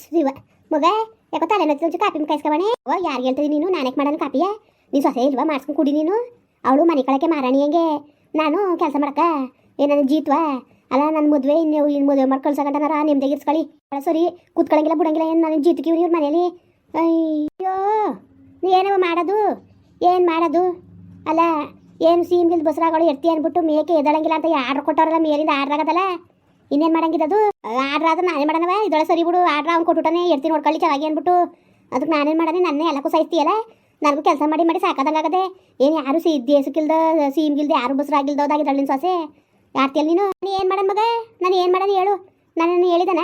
ಶಿವ ಮಗ, ಯಾಕೋ ತಲೆ ಒಂಚೂರು ಕಾಪಿ ಕಾಯಿಸ್ಕೊಬಣೆ. ಓ ಯಾರಿಗೆ ಹೇಳ್ತಿದ್ದೀನಿ ನೀನು? ನಾನೇಕ್ ಮಾಡೋದು ಕಾಪಿಯ ನೀ ಸೊಸೆ ಇಲ್ವಾ? ಮಾಡ್ಸ್ಕೊಂಡು ಕುಡಿ ನೀನು? ಅವಳು ಮನೆ ಕಳಕ್ಕೆ ಮಾರಾಣಿ ಹೆಂಗೆ? ನಾನು ಕೆಲಸ ಮಾಡಕ್ಕ ಏನಾನ ಜೀತ್ವಾ? ಅಲ್ಲ ನನ್ನ ಮದುವೆ ಇನ್ನು ಇನ್ನು ಮದುವೆ ಮಾಡಿ ಕಳ್ಸಕಂಟನಾರ ನಿಮ್ದಾಗಿ ಇರ್ಸ್ಕೊಳ್ಳಿ. ಸರಿ ಕೂತ್ಕೊಳ್ಳಂಗಿಲ್ಲ ಬಿಡಂಗಿಲ್ಲ. ಏನು ನಾನು ಜೀತಕ್ಕೆ ಇವ್ರ ಮನೇಲಿ ಅಯ್ಯೋ, ನೀ ಏನವ ಮಾಡೋದು? ಏನು ಮಾಡೋದು? ಅಲ್ಲ, ಏನು ಸೀಮ್ಗಿಲ್ದ ಬಸ್ರಾಗಳು ಎರ್ತಿ ಅಂದ್ಬಿಟ್ಟು ಮೇಕೆ ಎದಳಂಗಿಲ್ಲ ಅಂತ ಯಾರು ಕೊಟ್ಟವ್ರಲ್ಲ, ಮೇಲಿಂದ ಆಗದಲ್ಲ ಇನ್ನೇನು ಮಾಡಂಗಿದ್ದದು ಆಡ್ರ ಆದ್ರೆ ನಾನೇ ಮಾಡನವ ಇದೊಳ ಸರಿ ಬಿಡು, ಆಡ್ರ ಅವ್ನು ಕೊಟ್ಟುಟನೆ ಇರ್ತೀನಿ ನೋಡ್ಕೊಳ್ಳಿ, ಚೆನ್ನಾಗಿ ಅಂದ್ಬಿಟ್ಟು ಅದಕ್ಕೆ ನಾನೇನು ಮಾಡನೆ, ನನ್ನೇ ಎಲ್ಲಕ್ಕೂ ಸಹಿಸ್ತೀಯಲ್ಲ? ನನಗೂ ಕೆಲಸ ಮಾಡಿ ಮಾಡಿ ಸಾಕಾದಂಗಾಗದೆ ಏನು ಯಾರು ಸಿ ದೇಸಕ್ಕಿಲ್ದ ಸೀಮ್ಗಿಲ್ದೆ ಯಾರು ಬಸ್ರಾಗಿಲ್ದೋದಾಗಿದ್ದಾಳೆ ನಿನ್ನ ಸೊಸೆ? ಆಡ್ತೀಯಲ್ಲ ನೀನು? ನಾನು ಏನು ಮಾಡನ್ ಮಗ? ನಾನು ಏನು ಮಾಡೋದು ಹೇಳು? ನಾನು ಹೇಳಿದನ?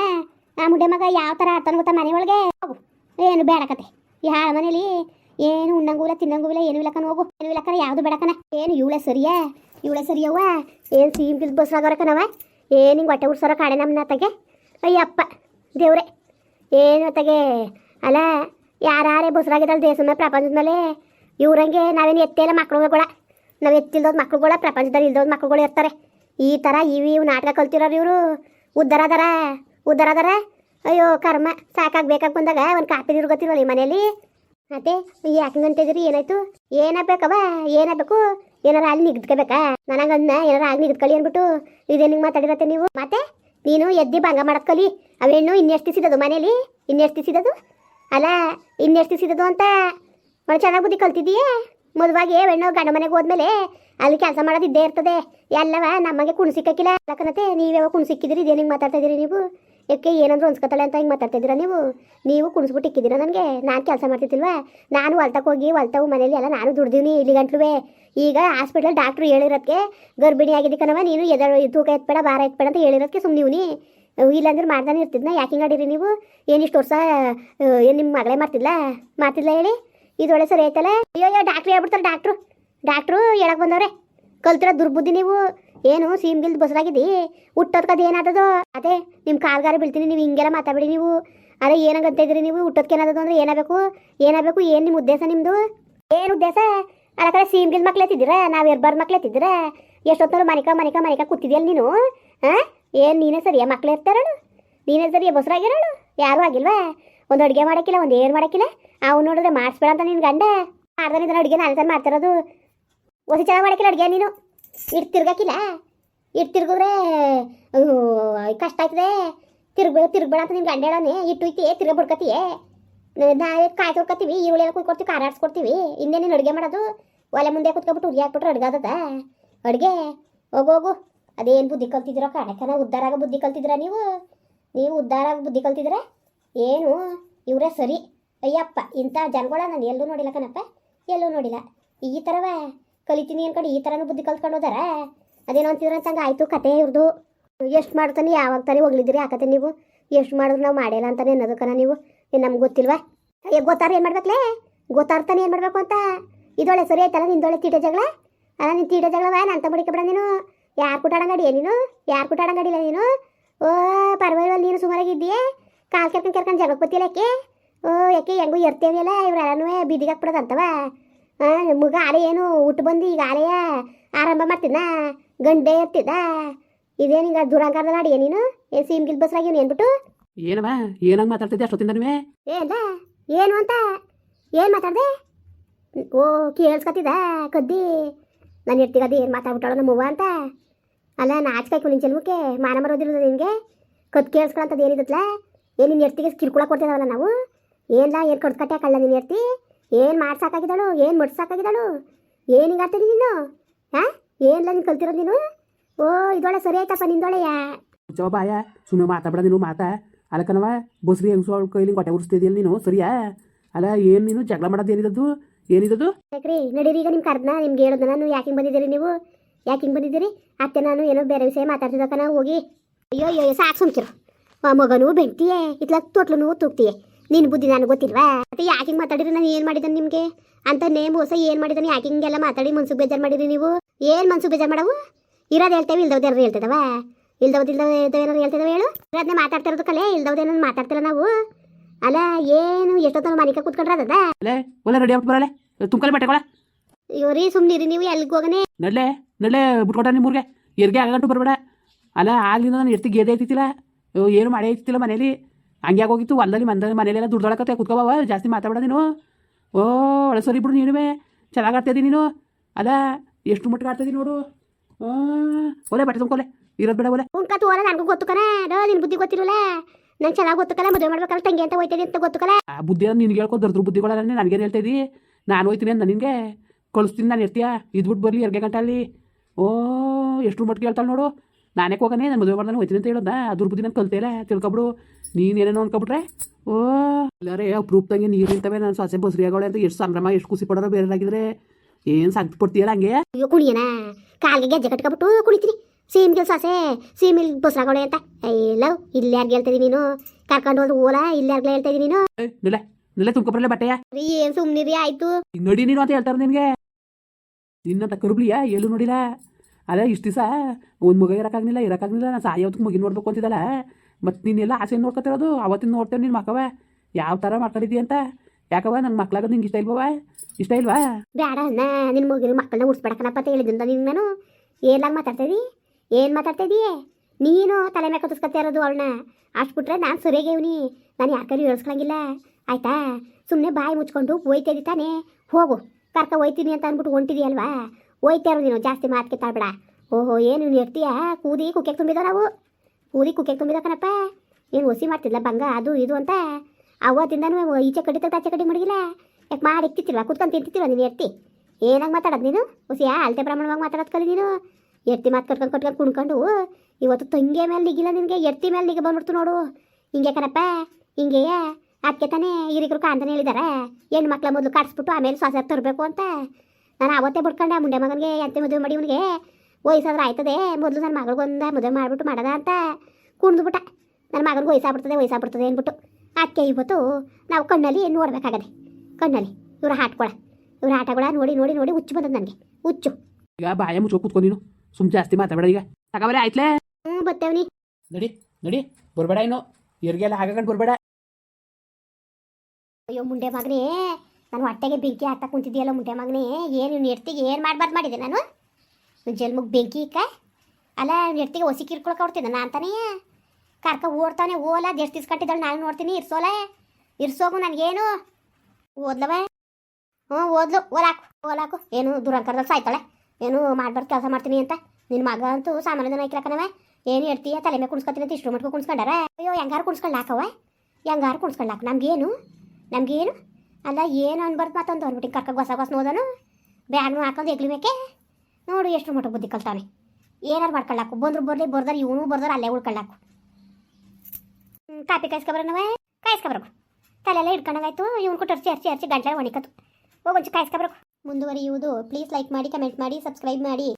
ಆ ಮುಡ್ಡೆ ಮಗ ಯಾವ ಥರ ಆಡ್ತಾನೆ ಗೊತ್ತಾ ಮನೆ ಒಳಗೆ? ಹೋಗು. ಏನು ಬೇಡಕತೆ ಈ ಹಾಳು ಮನೇಲಿ ಏನು ಉಣ್ಣಂಗೂಲ ಇಲ್ಲ ಏನು ಇಲ್ಲಕನ ಹೋಗು. ಏನು ಇಲ್ಲಕನ ಯಾವುದು ಬೇಡಕನ ಏನು, ಇವಳೆ ಸರಿಯಾ? ಇವಳೆ ಸರಿಯವ್ವ? ಏನು ಸೀಮ್ ಬಿಲ್ ಏನು ಹಿಂಗೆ ಹೊಟ್ಟೆ ಉರ್ಸೋರ ಕಾಡೆ ನಮ್ಮ ನಾತಗೆ ಅಯ್ಯಪ್ಪ, ದೇವ್ರೆ. ಏನು ಅತ್ತಗೆ, ಅಲ್ಲ ಯಾರೇ ಬಸ್ರಾಗಿದ್ದಲ್ಲ ದೇಶದ ಮೇಲೆ ಪ್ರಪಂಚದ ಮೇಲೆ, ಇವ್ರಂಗೆ ನಾವೇನು ಎತ್ತೇಲ್ಲ ಮಕ್ಳುಗಳ ನಾವು ಎತ್ತಿಲ್ದೋದು ಮಕ್ಳುಗಳ ಪ್ರಪಂಚದಲ್ಲಿ ಇಲ್ದೋದು ಮಕ್ಳುಗಳು ಇರ್ತಾರೆ. ಈ ಥರ ಇವಿ ಇವು ನಾಟಕ ಕಲ್ತಿರೋರು ಇವರು. ಉದ್ದಾರ ಅದಾರ ಉದ್ದಾರ ಅದಾರ ಅಯ್ಯೋ, ಕರ್ಮ. ಸಾಕಾಗಿ ಬೇಕಾಗಿ ಬಂದಾಗ ಒಂದು ಕಾಪಿ ನೀರು ಗೊತ್ತಿರಲ್ಲ ಈ ಮನೇಲಿ ಮತ್ತೆ ಯಾಕೆ ಅಂತಿದ್ರಿ ಏನಾಯ್ತು? ಏನಾಗಬೇಕವ ಏನಾಗಬೇಕು? ಏನಾರ ಅಲ್ಲಿ ನಿಗ್ದ್ಕೋಬೇಕಾ? ನನಗನ್ನ ಏನಾರ ಆಗಿ ನಿಗ್ದ್ಕೊಳ್ಳಿ ಅಂದ್ಬಿಟ್ಟು ಇದೇನಿಗೆ ಮಾತಾಡಿರತ್ತೆ ನೀವು? ಮತ್ತೆ? ನೀನು ಎದ್ದಿ ಭಂಗ ಮಾಡ್ಕೊಲಿ ಕಲಿ. ಅವೇನು ಇನ್ನೆಷ್ಟು ತಿಸಿದದು ಮನೇಲಿ? ಇನ್ನೆಷ್ಟು ತಿಸಿದದು ಅಲ್ಲ, ಇನ್ನೆಷ್ಟು ತಿಸಿದದು ಅಂತ ಒಂದು ಚೆನ್ನಾಗಿ ಬುದ್ಧಿ ಕಲ್ತಿದ್ದೀಯೇ? ಮದುವಾಗಿ ಹೆಣ್ಣು ಗಂಡ ಮನೆಗೆ ಹೋದ್ಮೇಲೆ ಅಲ್ಲಿ ಕೆಲಸ ಮಾಡೋದು ಇದ್ದೇ ಇರ್ತದೆ. ಎಲ್ಲವ ನಮಗೆ ಕುಣ್ ಸಿಕ್ಕಿಲ್ಲ. ಯಾಕನತೆ ನೀವ್ಯಾವ ಕುಣ್ ಸಿಕ್ಕಿದ್ರಿ? ಇದೇನಿಗೆ ಮಾತಾಡ್ತಾ ಇದ್ದೀರಿ ನೀವು? ಯಾಕೆ ಏನಂದ್ರು ಅನ್ಸ್ಕೊತಾಳೆ ಅಂತ ಹಿಂಗೆ ಮಾತಾಡ್ತಿದ್ದೀರಾ ನೀವು? ನೀವು ಕುಣಿಸ್ಬಿಟ್ಟು ಇಕ್ಕಿದ್ದೀರಾ ನನಗೆ? ನಾನು ಕೆಲಸ ಮಾಡ್ತಿದ್ದಿಲ್ವಾ? ನಾನು ಹೊಲ್ತಕ್ಕೆ ಹೋಗಿ, ಹೊಲ್ತವು ಮನೇಲಿ ಎಲ್ಲ ನಾನು ದುಡ್ದೀನಿ ಇಲ್ಲಿ ಗಂಟ್ಲುವೆ ಈಗ ಹಾಸ್ಪಿಟಲ್ ಡಾಕ್ಟ್ರು ಹೇಳಿರೋದಕ್ಕೆ ಗರ್ಭಿಣಿ ಆಗಿದ್ದಕ್ಕನವ ನೀನು ಎದಳು ತೂಕ ಎತ್ಬೇಡ, ಭಾರ ಎತ್ಬೇಡ ಅಂತ ಹೇಳಿರೋದಕ್ಕೆ ಸುಮ್ಮನೆ ನೀವು ಇಲ್ಲಾಂದ್ರೆ ಮಾಡ್ತಾನೆ ಇರ್ತಿದ್ನ? ಯಾಕೆ ಹಿಂಗಾಡಿರಿ ನೀವು? ಏನಿಷ್ಟು ವರ್ಷ ಏನು ನಿಮ್ಮ ಮಗಳೇ ಮಾಡ್ತಿಲ್ಲ ಮಾಡ್ತಿಲ್ಲ ಹೇಳಿ? ಇದು ಒಳ್ಳೆ ಸರಿ ಅಯ್ಯೋ ಅಯ್ಯೋ ಡಾಕ್ಟ್ರು ಹೇಳ್ಬಿಡ್ತಾರೆ ಡಾಕ್ಟ್ರು ಡಾಕ್ಟ್ರು ಹೇಳಕ್ಕೆ ಬಂದವ್ರೆ. ಕಲ್ತಿರೋ ದುರ್ಬುದ್ಧಿ ನೀವು. ಏನು ಸೀಮ್ಗಿಲ್ದು ಬಸರಾಗಿದ್ದಿ? ಹುಟ್ಟೋದ್ಕದು ಏನಾದದು? ಅದೇ ನಿಮ್ಮ ಕಾಲ್ಗಾರ ಬೀಳ್ತೀನಿ, ನೀವು ಹಿಂಗೆಲ್ಲ ಮಾತಾಡಿ ನೀವು. ಅದೇ ಏನಂತ ಇದ್ರಿ ನೀವು? ಹುಟ್ಟೋದಕ್ಕೆ ಏನಾದದು ಅಂದ್ರೆ ಏನಾಗಬೇಕು? ಏನಾಗಬೇಕು? ಏನು ನಿಮ್ಮ ಉದ್ದೇಶ ನಿಮ್ಮದು ಏನು ಉದ್ದೇಶ? ಅಲ್ಲ, ಕಡೆ ಸೀಮ್ಗಿಲ್ ಮಕ್ಳು ಎತ್ತಿದ್ದೀರ? ನಾವು ಇರ್ಬಾರ್ದು ಮಕ್ಳು ಎತ್ತಿದ್ದೀರ? ಎಷ್ಟೊತ್ತರು ಮನಿಕ ಮನಿಕ ಮನಿಕ ಕೂತಿದ್ಯಲ್ಲ ನೀನು? ಹಾಂ ಏನು ನೀನೇ ಸರಿಯಾ? ಮಕ್ಳು ಇರ್ತಾರಳು ನೀನೇ ಸರಿಯಾ? ಬಸರಾಗಿರೋಳು? ಯಾರೂ ಆಗಿಲ್ವಾ? ಒಂದು ಅಡುಗೆ ಮಾಡೋಕ್ಕಿಲ್ಲ, ಒಂದು ಏನು ಮಾಡೋಕ್ಕಿಲ್ಲ? ಅವ್ನು ನೋಡಿದ್ರೆ ಮಾಡಿಸ್ಬೇಡ ಅಂತ ನಿನ್ನ ಗಂಡ. ಮಾಡ್ದಾನಿದ್ದಾನೆ ಅಡುಗೆ, ನಾನು ಮಾಡ್ತಿರೋದು ಒಸಿ ಚೆನ್ನಾಗಿ ಮಾಡೋಕ್ಕಿಲ್ಲ ಅಡುಗೆ ನೀನು? ಇಟ್ಟು ತಿರ್ಗಾಕಿಲ್ಲ ಇಟ್ಟು ತಿರ್ಗಿದ್ರೆ ಕಷ್ಟ ಆಯ್ತದೆ. ತಿರ್ಗ, ತಿರ್ಗಬೇಡ ಅಂತ ನಿಮ್ಗೆ ಹೇಳೋನೆ ಇಟ್ಟು ಇತ್ತಿ ತಿರ್ಗ ಬಿಡ್ಕತಿಯೇ ನಾವೇ ಕಾಯಿ ತೊಳ್ಕೊತೀವಿ ಈರುಳ್ಳಿ ಎಲ್ಲ ಕುಯ್ಕೊಡ್ತೀವಿ ಖಾರ ಆಡ್ಸ್ಕೊಡ್ತೀವಿ. ಇನ್ನೇ ನೀನು ಅಡುಗೆ ಮಾಡೋದು? ಒಲೆ ಮುಂದೆ ಕುತ್ಕೊಬಿಟ್ಟು ಉರಿ ಹಾಕ್ಬಿಟ್ರೆ ಅಡುಗೆ ಆದದ. ಅಡುಗೆ? ಹೋಗು ಅದೇನು ಬುದ್ಧಿ ಕಲ್ತಿದ್ದೀರೋ ಉದ್ಧಾರ ಆಗ ಬುದ್ಧಿ ಕಲ್ತಿದ್ದೀರಾ ನೀವು? ನೀವು ಉದ್ಧಾರ ಆಗ ಬುದ್ಧಿ ಕಲ್ತಿದ್ರೆ ಏನು? ಇವರೇ ಸರಿ. ಅಯ್ಯಪ್ಪ, ಇಂಥ ಜನಗಳ ನಾನು ಎಲ್ಲೂ ನೋಡಿಲ್ಲ ಕಣಪ್ಪ. ಎಲ್ಲೂ ನೋಡಿಲ್ಲ. ಈ ಥರವ ಕಲಿತೀನಿ ಅನ್ಕೊಂಡು ಈ ಥರನೂ ಬುದ್ಧಿ ಕಲ್ತ್ಕೊಂಡು ಹೋದಾರ? ಅದೇನೋ ಅಂತಿದ್ರ ಅಂತಂಗೆ ಆಯಿತು ಕತೆ ಇವ್ರದ್ದು ಎಷ್ಟು ಮಾಡ್ತಾನೆ, ಯಾವಾಗ ತಾನೇ ಹೋಗ್ಲಿದ್ದೀರಿ ಆಕತೆ ನೀವು? ಎಷ್ಟು ಮಾಡಿದ್ರೆ ನಾವು ಮಾಡಿಲ್ಲ ಅಂತಾನೆ ಅನ್ನೋದಕ್ಕನ ನೀವು? ನಮ್ಗೆ ಗೊತ್ತಿಲ್ವಾ? ಅಯ್ಯ ಗೊತ್ತಾರ ಏನು ಮಾಡ್ಬೇಕಲೇ? ಗೊತ್ತಾರ್ತಾನೆ ಏನು ಮಾಡಬೇಕು ಅಂತ? ಇದೊಳೆ ಸರಿ ಆಯ್ತಲ್ಲ ನಿಂದೊಳೆ ತೀಟ ಜಗಳ? ಅಲ್ಲ ನಿನ್ನ ತೀಟೆ ಜಗಳವ ನಂತ ಬಿಡ ನೀನು. ಯಾರು ಕುಟಾಡಂಗಡಿಯ ನೀನು? ಯಾರು ಕುಟಾಡಂಗಡಿಲ್ಲ ನೀನು? ಓ, ಪರವಾಗಿಲ್ಲ, ನೀನು ಸುಮಾರಾಗಿದ್ದೀಯೇ ಕಾಲು ಕೆರ್ಕೊಂಡು ಕೆರ್ಕೊಂಡು ಜಗಳಕ್ಕೆ ಬತ್ತಿಲ್ಲ ಯಾಕೆ? ಓ, ಯಾಕೆ ಹೆಂಗೂ ಎರ್ತೇವಿಯಲ್ಲ ಇವರೆಲ್ಲನೂ ಬೀದಿಗೆ ಹಾಕ್ಬಿಡೋದಂತವ ಹಾಂ ಮಗ ಆಲೆ ಏನು ಊಟ ಬಂದು ಈಗ ಆಲೆಯ ಆರಂಭ ಮಾಡ್ತಿದ್ನ ಗಂಡೆ ಇರ್ತಿದ್ದ ಇದೇನೀಗ ದುರಂಗಾರದ ನಾಡಿಯ ನೀನು? ಏನು ಸೀಮ್ ಗಿಲ್ ಬಸ್ರಾಗಿ ಏನ್ಬಿಟ್ಟು? ಏನವ? ಏನಂಗ್ ಮಾತಾಡ್ತಿದ್ದೆ ಅಷ್ಟೊತ್ತಿಂದ ನೀವೇ? ಏನ್ಲ ಏನು ಅಂತ? ಏನು ಮಾತಾಡ್ದೆ? ಓ ಕೇಳಿಸ್ಕೊತಿದ್ದ ಕದ್ದಿ. ನಾನು ಇರ್ತೀಗ ಅದು ಏನು ಮಾತಾಡ್ಬಿಟ್ಟಾಳ ನಮ್ಮವ್ವ ಅಂತ. ಅಲ್ಲ ನಾಚ್ಕಾಯ್ಕು ನಿನ್ ಜನ್ಮಕ್ಕೆ. ಮಾನ ಬರೋದಿಲ್ಲ ನಿನಗೆ? ಕದ್ ಕೇಳಿಸ್ಕೊಳಂತದ್ದು ಏನಿದ್ದಲ್ಲ ಏನು ನಿನ್ನ ಎರ್ತಿಗೆ ಕಿರ್ಕುಳ ಕೊಡ್ತಿದ್ದಾವಲ್ಲ ನಾವು? ಏನ್ಲ ಏನು ಕಟ್ಕಟ್ಟೆ ಕಳ್ಳ ನಿನ್ನ ಎರ್ತಿ ಏನು ಮಾಡ್ಸಾಕಾಗಿದ್ದಾಳು? ಏನು ಮುಡ್ಸಾಕಾಗಿದ್ದಾಳು ಏನು ಹಿಂಗೆ ನೀನು? ಹಾಂ? ಏನಿಲ್ಲ ನೀನು ಕಲ್ತಿರೋದು ನೀನು? ಓ ಇದೊಳೆ ಸರಿ ಆಯ್ತಪ್ಪ ನಿಂದೊಳೆಯ ಚೋ ಬಾಯ ಸುಮ್ಮನೆ ಮಾತಾಡ್ಬೇಡ ನೀನು ಮಾತಾ. ಅಲ್ಲಕನವ ಬಸ್ರಿ ಹೆಂಗಸು ಅವಳ ಕೈಲಿ ಹೊಟ್ಟೆ ಉರಿಸ್ತಿದ್ಯಲ್ಲ ನೀನು? ಸರಿಯಾ? ಅಲ್ಲ ಏನು ನೀನು ಜಗಳ ಮಾಡೋದು ಏನಿರೋದು ಏನಿರೋದು ಯಾಕ್ರಿ ನಡೀರಿ ಈಗ ನಿಮ್ಮ ಕರ್ದನ ನಿಮ್ಗೆ ಹೇಳೋದು ನಾನು ಯಾಕೆ ಹಿಂಗೆ ಬಂದಿದ್ದೀರಿ ನೀವು? ಯಾಕೆ ಹಿಂಗೆ ಬಂದಿದ್ದೀರಿ? ಅತ್ತೆ ನಾನು ಏನೋ ಬೇರೆ ವಿಷಯ ಮಾತಾಡ್ತಿದ್ದಕ್ಕ ನಾವು ಹೋಗಿ. ಅಯ್ಯೋ ಅಯ್ಯೋ ಸಾಕು ಸುಮ್ಕಿರು. ಆ ಮಗನೂ ಬೆಂಟಿಯೇ ಇತ್ಲ ತೊಟ್ಲು ತೂಗ್ತೀಯೇ. ನಿನ್ನ ಬುದ್ಧಿ ನನಗೆ ಗೊತ್ತಿಲ್ವಾ? ಮತ್ತೆ ಯಾಕೆ ಮಾತಾಡಿದ್ರೆ ಮಾತಾಡಿರಿ ನಾನು ಏನು ಮಾಡಿದ್ದಾನೆ ನಿಮಗೆ? ಅಂತ ನೇಮ್ ಹೊಸ ಏನು ಮಾಡಿದ್ದಾನೆ ಯಾಕೆ ಹಿಂಗೆಲ್ಲ ಮಾತಾಡಿ ಮನ್ಸು ಬೇಜಾರು ಮಾಡಿರಿ ನೀವು? ಏನು ಮನ್ಸು ಬೇಜಾರು ಮಾಡವು? ಇರೋದು ಹೇಳ್ತೇವೆ ಇಲ್ದವ್ದು ಹೇಳ್ತಿದವ? ಇಲ್ದವ್ದು ಇಲ್ದವ ಏನಾರು ಹೇಳ್ತಿದವ ಹೇಳು? ಇರೋದನ್ನೇ ಮಾತಾಡ್ತಾ ಇರೋದು ಕಲೆ ಇಲ್ದವ್ದು ಏನಾರು ಮಾತಾಡ್ತಿಲ್ಲ ನಾವು? ಅಲ್ಲ ಏನು ಎಷ್ಟೊತ್ತನ ಮನಿಕ ಕೂತ್ಕೊಂಡ್ರೆ ಅದದ? ಅಲ್ಲೇ ಒಲ್ಲ ರೆಡಿ ಆಗ್ಬಿಟ್ಟು ಬರಲ್ಲ ಕೊಳ. ಇವ್ರಿ ಸುಮ್ಮನಿರಿ ನೀವು ಎಲ್ಲಿಗೆ ಹೋಗನೆ? ನಡ್ಲೆ ನಡ್ಲೆ ಬಿಟ್ಕೊಟ್ಟ ನಿಮ್ಮೂರ್ಗೆ ಎರ್ಗೆ ಆಗಂಟು ಬರಬೇಡ. ಅಲ್ಲ ಆಗ್ಲಿಂದ ನಾನು ಎರ್ತಿ ಗೇದೆ ಐತಿತ್ತಿಲ್ಲ ಏನು ಮಾಡೇ ಐತಿಲ್ಲ ಮನೇಲಿ. ಹಂಗೆ ಆಗೋಗಿತ್ತು ಹೊಲದಲ್ಲಿ ಮಂದ ಮನೇಲೆಲ್ಲ ದುಡ್ದೊಳಕತ್ತೆ ಕುತ್ಕೋಬಾವ ಜಾಸ್ತಿ ಮಾತಾಡ ನೀನು. ಓ ಒಳ್ಳೆ ಸರಿ ಬಿಡು ನೀನುವೆ ಚೆನ್ನಾಗಿ ಆಡ್ತಾಯಿದ್ದೀನಿ ನೀನು. ಅಲ್ಲ ಎಷ್ಟು ಮಟ್ಟಿಗೆ ಆಡ್ತಾಯಿದ್ದೀನಿ ನೋಡು. ಓಲೆ ಒಲೆ ಬಟ್ಟೆ ತುಂಬ್ಕೊಲೆ ಇರೋದು ಬೇಡ ಒಲೆ. ಉಂಕ ತೋರ ನನಗೂ ಗೊತ್ತು ಕಣ. ನಿನ್ ಬುದ್ಧಿ ಗೊತ್ತಿರಲ್ಲ. ನಂಗೆ ಚೆನ್ನಾಗಿ ಗೊತ್ತು ಕಲ ಮದುವೆ ಮಾಡ್ಬೇಕಲ್ಲ ತಂಗಿ ಅಂತ ಹೋಯ್ತೀನಿ ಅಂತ ಗೊತ್ತು ಕಲ ಆ ಬುದ್ಧಿ ನಿನ್ಗೆ ಹೇಳ್ಕೊ ದರ್ದ್ರ ಬುದ್ಧಿಗಳನ್ನ ನನಗೇನು ಹೇಳ್ತಾ ಇದ್ದೀ ನಾನು ಹೋಯ್ತೀನಿ ಅಂತ ನಿನಗೆ. ಕಳಿಸ್ತೀನಿ ನಾನು ಇರ್ತೀಯ? ಇದ್ಬಿಟ್ಟು ಬರಲಿ ಎರಡು ಗಂಟೆ ಅಲ್ಲಿ ಓ ಎಷ್ಟು ಮಟ್ಟಿಗೆ ಹೇಳ್ತಾಳೆ ನೋಡು. ನಾನೇ ಹೋಗನೆ ನಾನು ಮದುವೆ ಮಾಡ್ದಾನೆ ಹೋಯ್ತೀನಿ ಅಂತ ಹೇಳೋದ? ಅದ್ರ ಬುದ್ಧಿ ನಾನು ಕಲ್ತೇಲ? ತಿಳ್ಕೊಬಿಡು. ನೀನೇನೇನೋ ಅನ್ಕೊಬಿಟ್ರೆ? ಓ ಇಲ್ಲರೇ ಅಪ್ರೂಪ್ ತಂಗೆ ನೀರು ನಿಂತವೆ ನಾನು ಸೊಸೆ ಬಸ್ರಿ ಆಗೋಳೆ ಅಂತ ಎಷ್ಟು ಸಂಭ್ರಮ ಎಷ್ಟು ಖುಷಿ ಪಡೋರು ಬೇರೆ ಆಗಿದ್ರೆ ಏನು ಸಂತ ಪಡ್ತೀಯಲ್ಲ ಹಂಗೆ? ಅಯ್ಯೋ ಕುಣಿಯನ. ಕಾಲ್ಗೆ ಗೆಜ್ಜೆ ಕಟ್ಕೊಬಿಟ್ಟು ಕುಣಿತೀನಿ. ಸೀಮ್ಗೆ ಸಾಸೆ ಸೀಮಿಲ್ ಬಸ್ರಾಗೋಳೆ ಅಂತ. ಇಲ್ಲ ಇಲ್ಲಿ ಯಾರ್ಗೆ ಹೇಳ್ತೀನಿ ನೀನು? ಕರ್ಕೊಂಡು ಹೋದ್ರು ಓಲಾ ಇಲ್ಲಿ ಯಾರ್ಗೆ ಹೇಳ್ತೀನಿ ನೀನು? ನಿಲ್ಲ ನಿಲ್ಲ ತುಂಬ್ಕೊಬರಲ್ಲ ಬಟ್ಟೆಯ. ರೀ ಏನು ಸುಮ್ನಿರಿ ಆಯ್ತು. ನೋಡಿ ನೀನು ಅಂತ ಹೇಳ್ತಾರೆ ನಿನಗೆ. ನಿನ್ನಂತ ಕರುಬ್ಲಿಯಾ ಎಲ್ಲೂ ನೋಡಿಲ್ಲ. ಅದೇ ಇಷ್ಟು ದಿವಸ ಒಂದು ಮಗ ಇರೋಕ್ಕಾಗಲಿಲ್ಲ ಇರೋಕ್ಕಾಗಲಿಲ್ಲ ನಾನು ಸಾಯೋದಕ್ಕೆ ಮುಗಿ ನೋಡ್ಬೇಕು ಅಂತಿದ್ದಲ್ಲ ಮತ್ತು ನೀನೆಲ್ಲ ಆಸೆ ನೋಡ್ಕೊತಿರೋದು ಅವತ್ತಿನ ನೋಡ್ತೇವೆ ನಿನ್ನ ಮಕ್ಕವ. ಯಾವ ಥರ ಮಾಡ್ಕೊಂಡಿದ್ದಿ ಅಂತ? ಯಾಕವ ನನ್ನ ಮಕ್ಳಾಗ ನಿಂಗೆ ಇಷ್ಟ ಇಲ್ವವ ಇಷ್ಟ ಇಲ್ವಾ? ಬೇಡ ಅಣ್ಣ ನಿನ್ನ ಮಗಿನ ಮಕ್ಕಳನ್ನ ಉಡ್ಸ್ಬೇಡಕನಪ್ಪ ಅಂತ ಹೇಳಿದ್ರಿಂದ ನಿನ್ನ ನಾನು ಏನಾಗ ಮಾತಾಡ್ತಾ ಏನು ಮಾತಾಡ್ತಾ ನೀನು ತಲೆ ಮೇಲೆ ಕತ್ತಿಸ್ಕೊತಾ ಇರೋದು ಅವಳನ್ನ. ಅಷ್ಟು ಬಿಟ್ರೆ ನಾನು ಸರಿಯಾಗಿ ಇವ್ನಿ. ನಾನು ಯಾಕಂದ್ರೆ ಹೇಳ್ಸ್ಕೊಳಂಗಿಲ್ಲ. ಆಯ್ತಾ? ಸುಮ್ಮನೆ ಬಾಯಿ ಮುಚ್ಕೊಂಡು ಹೋಯ್ತಾ ಇದ್ದಿ ತಾನೇ. ಹೋಗು, ಕರ್ಕ ಹೋಯ್ತೀನಿ ಅಂತ ಅಂದ್ಬಿಟ್ಟು ಹೊಂಟಿದೀಯಲ್ವಾ? ಹೋಯ್ತಾ ನೀನು, ಜಾಸ್ತಿ ಮಾತಿಗೆ ತಾಳ್ಬೇಡ ಓಹೋ, ಏನು ನೀನು ಇರ್ತೀಯ ಕೂದಿ ಕುಕ್ಕೆ ತುಂಬಿದ ನಾವು. ಕೂದಿ ಕುಕ್ಕೆ ತುಂಬಿದ ಕಣಪ್ಪ. ಏನು ಹೊಸಿ ಮಾಡ್ತಿದ್ಲ ಬಂಗ, ಅದು ಇದು ಅಂತ. ಅವತ್ತಿಂದನೂ ಈಚೆ ಕಡಿತ ಆಚೆ ಕಡಿ ಮಡಗಿಲ್ಲ. ಯಾಕೆ ಮಾಡಿ ಇಕ್ತಿತ್ತಿಲ್ವಾ ಕುತ್ಕೊಂಡು ತಿಂತಿತ್ತಿಲ್ವ ನೀನು ಎರ್ತಿ ಏನಾಗ ಮಾತಾಡೋದು ನೀನು? ಹುಸಿಯಾ ಅಳತೆ ಪ್ರಮಾಣವಾಗಿ ಮಾತಾಡೋದು ಕಲಿ ನೀನು. ಎರ್ತಿ ಮಾತು ಕಟ್ಕೊಂಡು ಕಟ್ಕೊಂಡು ಕುಣ್ಕೊಂಡು ಇವತ್ತು ತಂಗೆ ಮೇಲೆ ನಿಗಿಲ್ಲ ನಿನಗೆ ಎರ್ತಿ ಮೇಲೆ ನಿಗ ಬಂದ್ಬಿಡ್ತು ನೋಡು. ಹಿಂಗೆ ಕಣಪ್ಪ ಹಿಂಗೆ ಅದಕ್ಕೆ ತಾನೇ ಹಿರಿಗರು ಕಾಂತಾನೆ ಹೇಳಿದಾರೆ. ಹೆಣ್ಣು ಮಕ್ಳ ಮೊದಲು ಕಾಡಿಸ್ಬಿಟ್ಟು ಆಮೇಲೆ ಸ್ವಾಸ ತರಬೇಕು ಅಂತ. ನಾನು ಅವತ್ತೇ ಬಿಡ್ಕೊಂಡೆ ಆ ಮುಂಡೆ ಮಗನಿಗೆ ಎಂತೆ ಮದುವೆ ಮಾಡಿ ಇವನಿಗೆ. ವಯಸ್ಸಾದ್ರೆ ಆಯ್ತದೆ ಮೊದಲು ನನ್ನ ಮಗಳಿಗೊಂದು ಮದುವೆ ಮಾಡಿಬಿಟ್ಟು ಮಾಡದ ಅಂತ ಕುಣ್ದುಬಿಟ್ಟ. ನನ್ನ ಮಗನಿಗೆ ವಯಸ್ಸಾಗ್ಬಿಡ್ತದೆ ವಯಸ್ಸಾಗ್ಬಿಡ್ತದೆ ಅಂದ್ಬಿಟ್ಟು ಅಕ್ಕೆ ಇವತ್ತು ನಾವು ಕಣ್ಣಲ್ಲಿ ನೋಡಬೇಕಾಗದೆ ಕಣ್ಣಲ್ಲಿ ಇವ್ರ ಹಾಟ್ಕೊಳ. ಇವ್ರ ಆಟಗಳ ನೋಡಿ ನೋಡಿ ನೋಡಿ ಹುಚ್ಚು ಬಂದದ್ದು ನನಗೆ. ಹುಚ್ಚು. ಈಗ ಬಾಯ ಮುಚ್ಚೋ ಕೂತ್ಕೊ ನೀನು. ಸುಮ್ ಜಾಸ್ತಿ ಮಾತಾಡಬೇಡ ಈಗ. ತಗೋಬರೇ ಆಯ್ತಲೇ? ಹ್ಞೂ ಬರ್ತೇವ್ನಿ ನಡಿ ನಡಿ. ಬರಬೇಡ ಇನ್ನು. ಇವ್ರಿಗೆಲ್ಲ ಬರಬೇಡ. ಅಯ್ಯೋ ಮುಂಡೆ ಮಗನೇ ನಾನು ಹೊಟ್ಟೆಗೆ ಬೆಂಕಿ ಹಾಕ್ತಾ ಕುಂತಿದ್ದೀಯಲ್ಲ ಮುಂಟೆ ಮಗನೇ, ಏನು ನಿನ್ನ ಎಡ್ತಿಗೆ ಏನು ಮಾಡಬಾರ್ದು ಮಾಡಿದೆ ನಾನು? ಜಲ್ಮಗ್ ಬೆಂಕಿ ಇಕ್ಕ ಅಲ್ಲ ಒಸಿ ಹೊಸಿ ಕಿರ್ಕೊಳಕ್ಕೆ ಹೊಡ್ತಿದ್ದ ನಾನು ತಾನೇ ಕರ್ಕ ಓಡ್ತಾನೆ, ಓಲ, ದೇಶ ತಿಸ್ಕಟ್ಟಿದ್ದಾಳೆ ನಾನು ನೋಡ್ತೀನಿ, ಇರ್ಸೋಲ? ಇರ್ಸೋಗು ನನಗೇನು? ಓದ್ಲವ? ಹ್ಞೂ ಓದ್ಲು ಓಲಾಕು ಓಲಾಕು ಏನು ದುರಂಕರದಲ್ಲಿ ಸಾಯ್ತಾಳೆ. ಏನು, ಮಾಡ್ಬಾರ್ದು ಕೆಲಸ ಮಾಡ್ತೀನಿ ಅಂತ. ನಿನ್ನ ಮಗ ಅಂತೂ ಸಾಮಾನ್ಯ ಜನ ಏನು ಹೇಳ್ತೀಯ ತಲೆ ಮೇಲೆ ಕುಣಿಸ್ಕೊತೀನಿ ಅಂತ ಇಷ್ಟು ಮಟ್ಕೊ ಕುಣಿಸ್ಕೊಂಡಾರ? ಅಯ್ಯೋ, ಹೆಂಗಾರು ಕುಣಿಸ್ಕೊಳ್ಳಾಕವ ಹೆಂಗಾರು ಕುಣಿಸ್ಕೊಳ್ಳಾಕ ನಮ್ಗೇನು? ನಮಗೇನು? ಅಲ್ಲ, ಏನು ಅನ್ಬಾರ್ದು ಮತ್ತೊಂದು ಅಂದ್ಬಿಟ್ಟು ಕರ್ಕ ಹೊಸ ಹೊಸ ನೋದನು. ಬ್ಯಾಗ್ನು ಹಾಕೊಂಡು ಎಗ್ಲಿಬೇಕೆ ನೋಡು ಎಷ್ಟು ಮಟ್ಟ ಬುದ್ಧಿ ಕಲ್ತಾನೆ ಏನಾರು ಮಾಡ್ಕೊಳ್ಳಾಕು. ಬಂದ್ರು ಬರ್ಲಿ, ಬರ್ದಾರ, ಇವನು ಬರ್ದಾರ, ಅಲ್ಲೇ ಉಳ್ಕೊಳ್ಳಾಕು. ಕಾಪಿ ಕಾಯಿಸ್ಕೊಬರನವ ಕಾಯಿಸ್ಕೊಬರಕು. ತಲೆಲ್ಲ ಹಿಡ್ಕೊಂಡಾಗಾಯ್ತು. ಇವ್ನು ಕೊಟ್ಟು ಅರ್ಚಿ ಅರ್ಚಿ ಅರ್ಚಿ ಗಂಟೆ ಒಣಿಕತ್ತು. ಹೋಗಿ ಒಂಚು ಕಾಯಿಸ್ಕೊಬರಕು. ಮುಂದುವರಿಯುವುದು. ಪ್ಲೀಸ್ ಲೈಕ್ ಮಾಡಿ, ಕಮೆಂಟ್ ಮಾಡಿ, ಸಬ್ಸ್ಕ್ರೈಬ್ ಮಾಡಿ.